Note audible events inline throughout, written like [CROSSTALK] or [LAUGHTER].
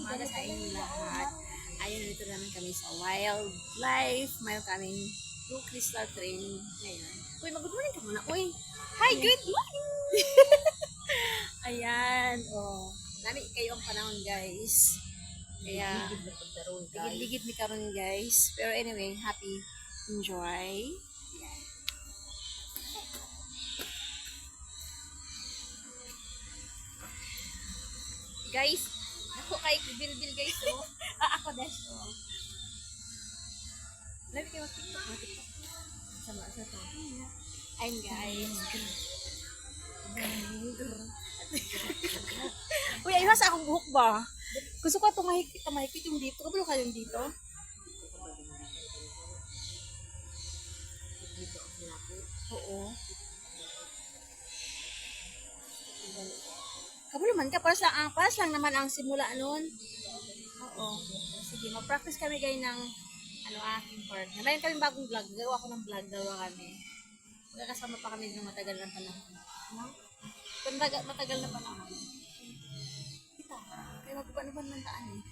umaga sa inyo lahat. Ayun, nandito naman kami sa wildlife. Mayroon kaming Blue Crystal Train ngayon. Uy, mag-good morning ka muna. Uy, hi, good morning! [LAUGHS] Ayan, oh. Nami kayo ang panahon, guys. Kaya, ligid-ligid mi karon guys. Pero anyway, happy, enjoy. Ayan. Guys, ako kay bil-bil guys, oh. ah, ako dash, oh. Labi kayo mag-tiktok, mag-tiktok. Sama sa to. Ayun guys. [LAUGHS] Uy, ayun sa akong buhok ba? Gusto ko itong mahigpit, mahigpit yung dito. Kabalo ka yung dito? Oo. Kabalo man ka, paras lang, ang paras lang naman ang simula nun. Oo. Sige, mag-practice kami guys ng ano aking part. Ngayon kami bagong vlog. Gagawa ko ng vlog, gawa kami. Magkakasama pa kami ng matagal na panahon. No? Matagal, matagal na panahon. Kita, kaya magpapanuban ng daan eh.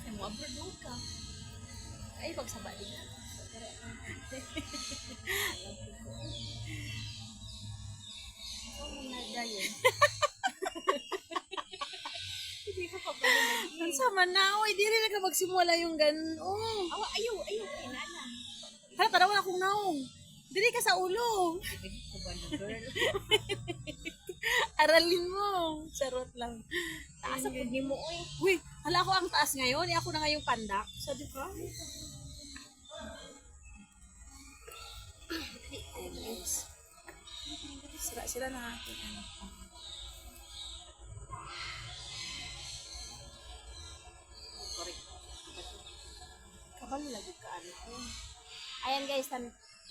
Kay mo, abroad doon ka. Ay, pagsaba din na. [LAUGHS] Dayon. [LAUGHS] Hindi ka pa pala Ang sama na, oy, di rin na magsimula yung ganun. Oh. Awa, ayaw, ayaw, kinala. Hala, tarawa akong naong. Dili ka sa ulo. Ko ba na girl? [LAUGHS] Aralin mo. Charot lang. Taas ang pudi mo, oy. Uy, hala ako ang taas ngayon. Eh, ako na ngayong pandak. Sabi ko. Ayan guys. Sira sila na akin. Ano. Kabalo lagi ka ano. Ayan. Ayan guys,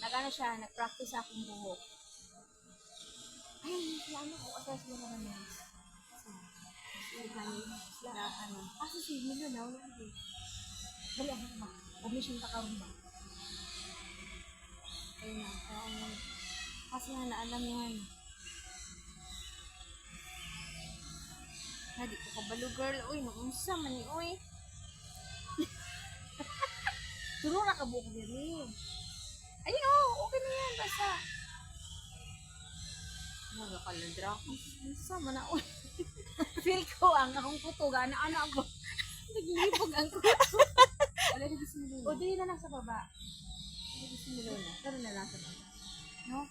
nagano siya, nag-practice akong buhok. Ayun, sila ano ko, asal sila naman guys. Ano. Kasi si Milo na, wala ko eh. Dali, ano ba? Commission ka karon ba? Ayun na, kaya ano. Kasi nga naalam yan. Na, di ko kabalo girl. Uy, naunsa man ni, uy. [LAUGHS] Turo na ka buhok diri. Ayun, oh, okay na yan. Basta. Nagakalandra ako. Sama na, uy. [LAUGHS] Feel ko ang akong kuto. Gana, ano ako. [LAUGHS] Nagigipog ang kuto. Wala na gusto mo O, dili na lang sa baba. Wala gusto mo na. Pero na lang sa baba. No?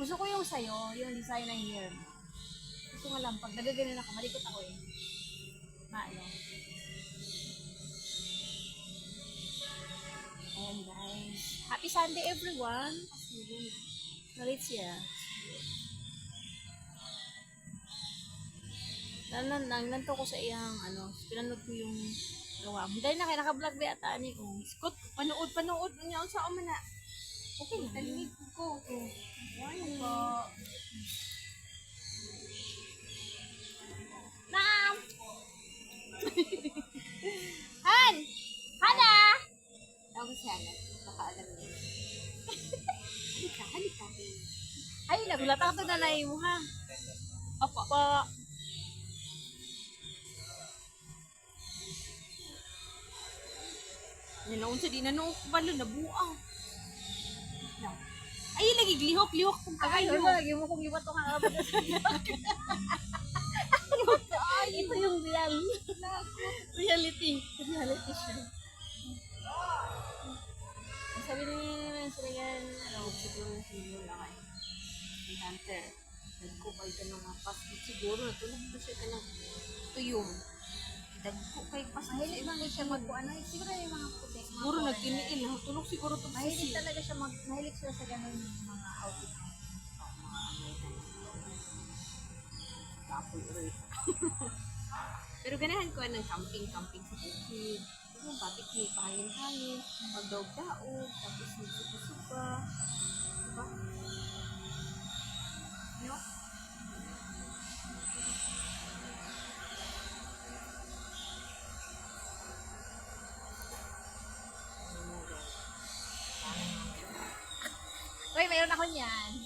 Gusto ko yung sayo, yung design ng hair. Gusto nga lang, pag nagaganon ako, malikot ako eh. Maano. Ayan guys. Happy Sunday everyone. Nalit siya. Nan nan nanto ko sa iyang ano, pinanood ko yung gawa mo. Dahil na kaya naka-vlog ba yata ni ko. Scott, panood, panood. Unya, sa ako na. Talimig ko. Morning po. Naam! Han! Hana! Ako siya na. Nakaalam niya. Halika, halika. Ay, nagulat ako na nai mo ha. Opo. Pa. Nanaon sa di na balo na buang. Ay, lagi glihok, lihok kung Ay, kagayo. ano, lagi mo kong iwat ko nga abad. Ay, ito yung real. Reality. Reality siya. Sabi ni yan, ano, siguro sino lang ay. Si Hunter. Nagkupal ka ng mga passport siguro. Natulog na siya ka ng tuyong. Dagko kay passport. Mahilig man siya mag ano, siguro yung mga puti. Siguro foreigner. nagtiniil. Natulog siguro ito Mahilig talaga siya mag, mahilig sila sa ganun mga outfit. Kapoy ulit. Pero ganahan ko ng camping-camping sa bukid. Yung papiknik, pahangin-hangin, magdaog-daog, tapos magsuka-suka. yan.